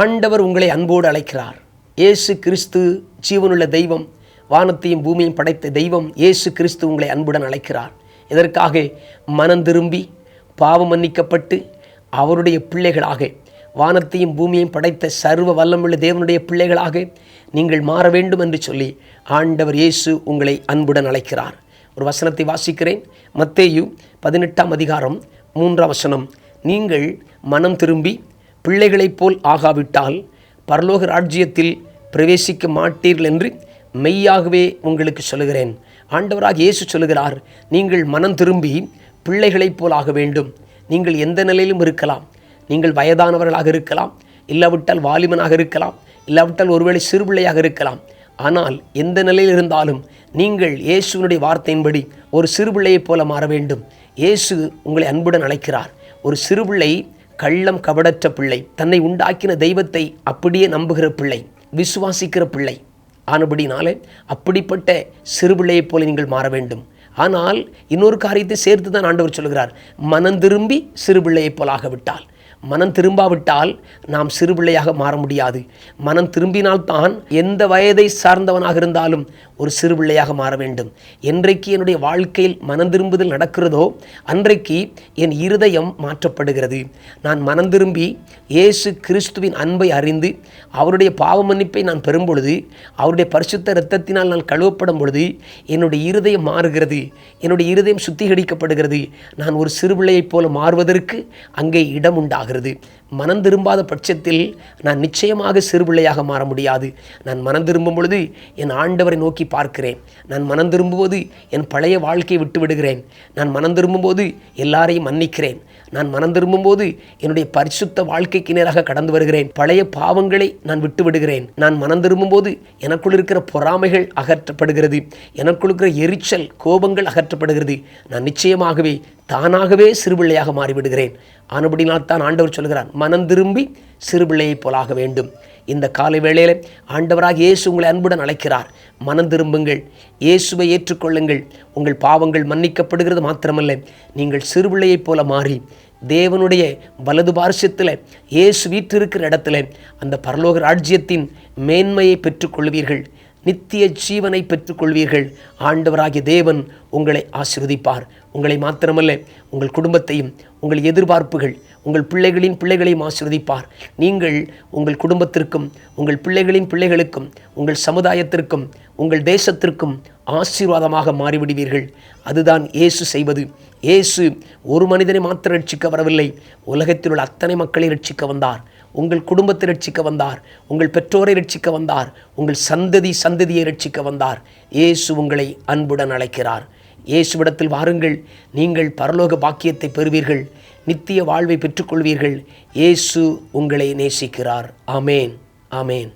ஆண்டவர் உங்களை அன்போடு அழைக்கிறார். இயேசு கிறிஸ்து ஜீவனுள்ள தெய்வம் வானத்தையும் பூமியையும் படைத்த தெய்வம் இயேசு கிறிஸ்து உங்களை அன்புடன் அழைக்கிறார். இதற்காக மனம் திரும்பி பாவம் மன்னிக்கப்பட்டு அவருடைய பிள்ளைகளாக வானத்தையும் பூமியையும் படைத்த சர்வ வல்லமுள்ள தேவனுடைய பிள்ளைகளாக நீங்கள் மாற வேண்டும் என்று சொல்லி ஆண்டவர் இயேசு உங்களை அன்புடன் அழைக்கிறார். ஒரு வசனத்தை வாசிக்கிறேன். மத்தேயு பதினெட்டாம் அதிகாரம் மூன்றாம் வசனம். நீங்கள் மனம் திரும்பி பிள்ளைகளைப் போல் ஆகாவிட்டால் பரலோக ராஜ்யத்தில் பிரவேசிக்க மாட்டீர்கள் என்று மெய்யாகவே உங்களுக்கு சொல்லுகிறேன். ஆண்டவராக இயேசு சொல்லுகிறார் நீங்கள் மனம் திரும்பி பிள்ளைகளைப் போல் ஆக வேண்டும். நீங்கள் எந்த நிலையிலும் இருக்கலாம். நீங்கள் வயதானவர்களாக இருக்கலாம். இல்லாவிட்டால் வாலிபனாக இருக்கலாம். இல்லாவிட்டால் ஒருவேளை சிறுபிள்ளையாக இருக்கலாம். ஆனால் எந்த நிலையில் இருந்தாலும் நீங்கள் இயேசுவினுடைய வார்த்தையின்படி ஒரு சிறுபிள்ளையைப் போல மாற வேண்டும். இயேசு உங்களை அன்புடன் அழைக்கிறார். ஒரு சிறுபிள்ளை கள்ளம் கபடற்ற பிள்ளை தன்னை உண்டாக்கின தெய்வத்தை அப்படியே நம்புகிற பிள்ளை விசுவாசிக்கிற பிள்ளை. ஆனபடினாலே அப்படிப்பட்ட சிறுபிள்ளையைப் போல நீங்கள் மாற வேண்டும். ஆனால் இன்னொரு காரியத்தை சேர்த்து தான் ஆண்டவர் சொல்கிறார் மனம் திரும்பி சிறுபிள்ளையைப் போலாக விட்டால் மனம் திரும்பாவிட்டால் நாம் சிறுபிள்ளையாக மாற முடியாது. மனம் திரும்பினால்தான் எந்த வயதை சார்ந்தவனாக இருந்தாலும் ஒரு சிறுபிள்ளையாக மாற வேண்டும். என்றைக்கு என்னுடைய வாழ்க்கையில் மனம் திரும்புதல் நடக்கிறதோ அன்றைக்கு என் இருதயம் மாற்றப்படுகிறது. நான் மனம் திரும்பி இயேசு கிறிஸ்துவின் அன்பை அறிந்து அவருடைய பாவ மன்னிப்பை நான் பெறும் பொழுது அவருடைய பரிசுத்த இரத்தத்தினால் நான் கழுவப்படும் பொழுது என்னுடைய இருதயம் மாறுகிறது. என்னுடைய இருதயம் சுத்திகரிக்கப்படுகிறது. நான் ஒரு சிறுபிள்ளையைப் போல மாறுவதற்கு அங்கே இடம் உண்டாகிறது. மனம் திரும்பாத பட்சத்தில் நான் நிச்சயமாக சிறுபிள்ளையாக மாற முடியாது. நான் மனம் திரும்பும் பொழுது என் ஆண்டவரை நோக்கி பார்க்கிறேன். நான் மனம் திரும்பும்போது என் பழைய வாழ்க்கையை விட்டு விடுகிறேன். நான் மனம் திரும்பும்போது எல்லாரையும் மன்னிக்கிறேன். நான் மனம் திரும்பும்போது என்னுடைய பரிசுத்த வாழ்க்கைக்கு நேராக கடந்து வருகிறேன். பழைய பாவங்களை நான் விட்டு விடுகிறேன். நான் மனம் திரும்பும்போது எனக்குள் இருக்கிற பொறாமைகள் அகற்றப்படுகிறது. எனக்குள் இருக்கிற எரிச்சல் கோபங்கள் அகற்றப்படுகிறது. நான் நிச்சயமாகவே தானாகவே சிறுபிள்ளையாக மாறிவிடுகிறேன். ஆனபடினால் தான் ஆண்டவர் சொல்கிறார் மனம் திரும்பி சிறுபிள்ளையைப் போலாக வேண்டும். இந்த காலை வேளையில் ஆண்டவராக இயேசு உங்களை அன்புடன் அழைக்கிறார். மனம் திரும்புங்கள் இயேசுவை ஏற்றுக்கொள்ளுங்கள். உங்கள் பாவங்கள் மன்னிக்கப்படுகிறது மாத்திரமல்ல நீங்கள் சிறுபிள்ளையைப் போல மாறி தேவனுடைய வலது பாரசியத்தில் இயேசு வீற்றிருக்கிற இடத்துல அந்த பரலோக ராஜ்யத்தின் மேன்மையை பெற்றுக்கொள்வீர்கள் நித்திய ஜீவனை பெற்றுக்கொள்வீர்கள். ஆண்டவராகிய தேவன் உங்களை ஆசீர்வதிப்பார். உங்களை மாத்திரமல்ல உங்கள் குடும்பத்தையும் உங்கள் எதிர்பார்ப்புகள் உங்கள் பிள்ளைகளின் பிள்ளைகளையும் ஆசீர்வதிப்பார். நீங்கள் உங்கள் குடும்பத்திற்கும் உங்கள் பிள்ளைகளின் பிள்ளைகளுக்கும் உங்கள் சமுதாயத்திற்கும் உங்கள் தேசத்திற்கும் ஆசீர்வாதமாக மாறிவிடுவீர்கள். அதுதான் இயேசு செய்வது. இயேசு ஒரு மனிதனை மாத்திரம் ரட்சிக்க வரவில்லை. உலகத்தில் உள்ள அத்தனை மக்களை ரட்சிக்க வந்தார். உங்கள் குடும்பத்தை ரட்சிக்க வந்தார். உங்கள் பெற்றோரை ரட்சிக்க வந்தார். உங்கள் சந்ததி சந்ததியை ரட்சிக்க வந்தார். இயேசு உங்களை அன்புடன் அழைக்கிறார். இயேசுவிடத்தில் வாருங்கள். நீங்கள் பரலோக பாக்கியத்தை பெறுவீர்கள். நித்திய வாழ்வை பெற்றுக்கொள்வீர்கள். இயேசு உங்களை நேசிக்கிறார். ஆமேன். ஆமேன்.